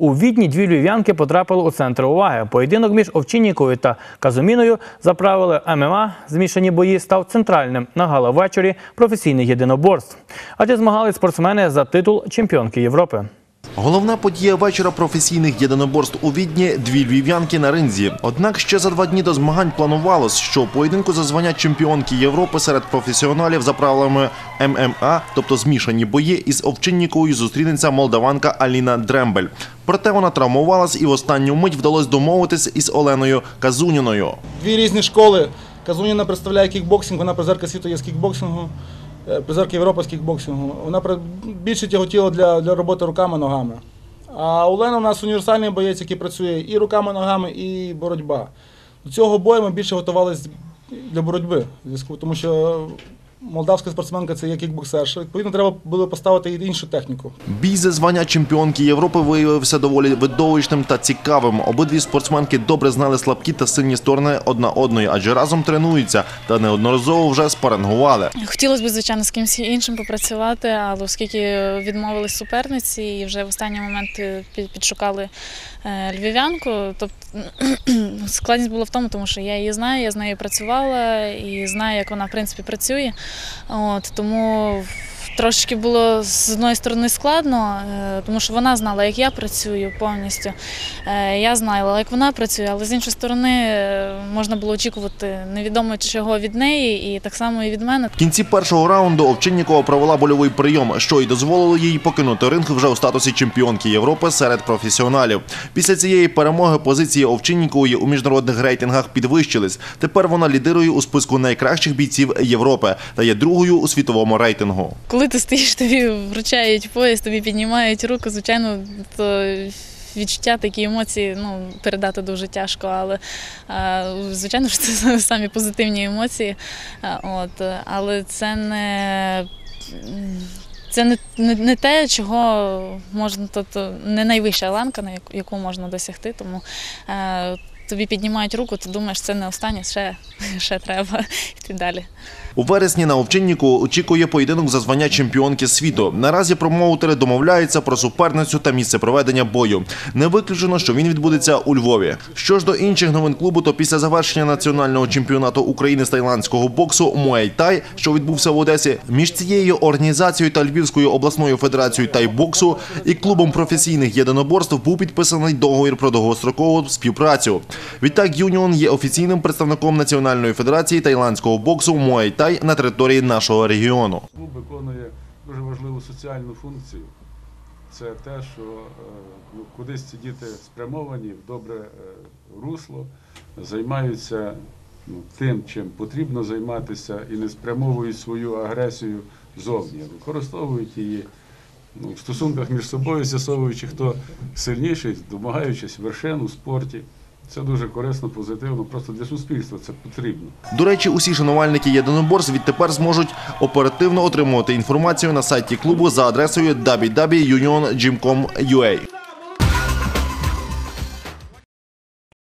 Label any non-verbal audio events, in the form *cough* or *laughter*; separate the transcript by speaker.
Speaker 1: У Відні дві львів'янки потрапили у центр уваги. Поєдинок між Овчинніковою та Казуміною за правили ММА змішані бої став центральним на гала-вечорі професійних єдиноборств. Адже змагались спортсмени за титул чемпіонки Європи.
Speaker 2: Головна подія вечора професійних єдиноборств у Відні – дві львів'янки на ринзі. Однак ще за два дні до змагань планувалось, що у поєдинку за звання чемпіонки Європи серед професіоналів за правилами ММА, тобто змішані бої, із Овчинніковою зустрінеться молдаванка Аліна Дрембель. Проте вона травмувалась і в останню мить вдалося домовитись із Оленою Казуніною.
Speaker 3: Дві різні школи. Казуніна представляє кікбоксинг, вона призерка світу є з кікбоксингу, е, призерка Європи з кікбоксингу. Вона більше тяготіла для, для роботи руками ногами. А Олена у нас універсальний боєць, який працює і руками, ногами, і боротьба. До цього бою ми більше готувалися для боротьби, тому що молдавська спортсменка це є кікбоксерша. Відповідно, треба було поставити і іншу техніку.
Speaker 2: Бій за звання чемпіонки Європи виявився доволі видовищним та цікавим. Обидві спортсменки добре знали слабкі та сильні сторони одна одної, адже разом тренуються та неодноразово вже спарингували.
Speaker 4: Хотілося б, звичайно, з кимось іншим попрацювати, але оскільки відмовились суперниці і вже в останній момент е, підшукали е, львів'янку, тобто *clears throat* складність була в тому, тому що я її знаю, я з нею працювала і знаю, як вона в принципі працює. От, тому трошки було з одної сторони складно, е, тому що вона знала, як я працюю повністю. Е, Я знала, як вона працює, але з іншої сторони е, можна було очікувати невідомо чого від неї, і так само і від мене.
Speaker 2: В кінці першого раунду Овчиннікова провела больовий прийом, що й дозволило їй покинути ринг вже у статусі чемпіонки Європи серед професіоналів. Після цієї перемоги позиції Овчиннікової у міжнародних рейтингах підвищились. Тепер вона лідирує у списку найкращих бійців Європи та є другою у світовому рейтингу.
Speaker 4: Коли ти стоїш, тобі вручають пояс, тобі піднімають руку, звичайно, то відчуття, такі емоції ну, передати дуже тяжко, але звичайно що це *laughs* самі позитивні емоції. От, але це не. Це не, не, не те, чого можна, тобто не найвища ланка, на яку- можна досягти. Тому тобі піднімають руку, ти думаєш, це не останнє, ще, *laughs* ще треба йти далі.
Speaker 2: У вересні на Овчинніку очікує поєдинок за звання чемпіонки світу. Наразі промоутери домовляються про суперницю та місце проведення бою. Не виключено, що він відбудеться у Львові. Що ж до інших новин клубу, то після завершення національного чемпіонату України з тайландського боксу Thai, що відбувся в Одесі, між цією організацією та Львівською обласною федерацією тайбоксу і клубом професійних єдиноборств був підписаний договір про довгострокову співпрацю. Відтак Юніон є офіційним представником Національної федерації тайландського боксу Muay Thai на території нашого регіону.
Speaker 5: Клуб виконує дуже важливу соціальну функцію. Це те, що е, ну, кудись ці діти спрямовані в добре е, русло, займаються ну, тим, чим потрібно займатися, і не спрямовують свою агресію зовні, використовують її ну, в стосунках між собою, з'ясовуючи, хто сильніший, домагаючись вершин у спорті. Це дуже корисно, позитивно, просто для суспільства це потрібно.
Speaker 2: До речі, усі шанувальники єдиноборств відтепер зможуть оперативно отримувати інформацію на сайті клубу за адресою www.uniongym.com.ua.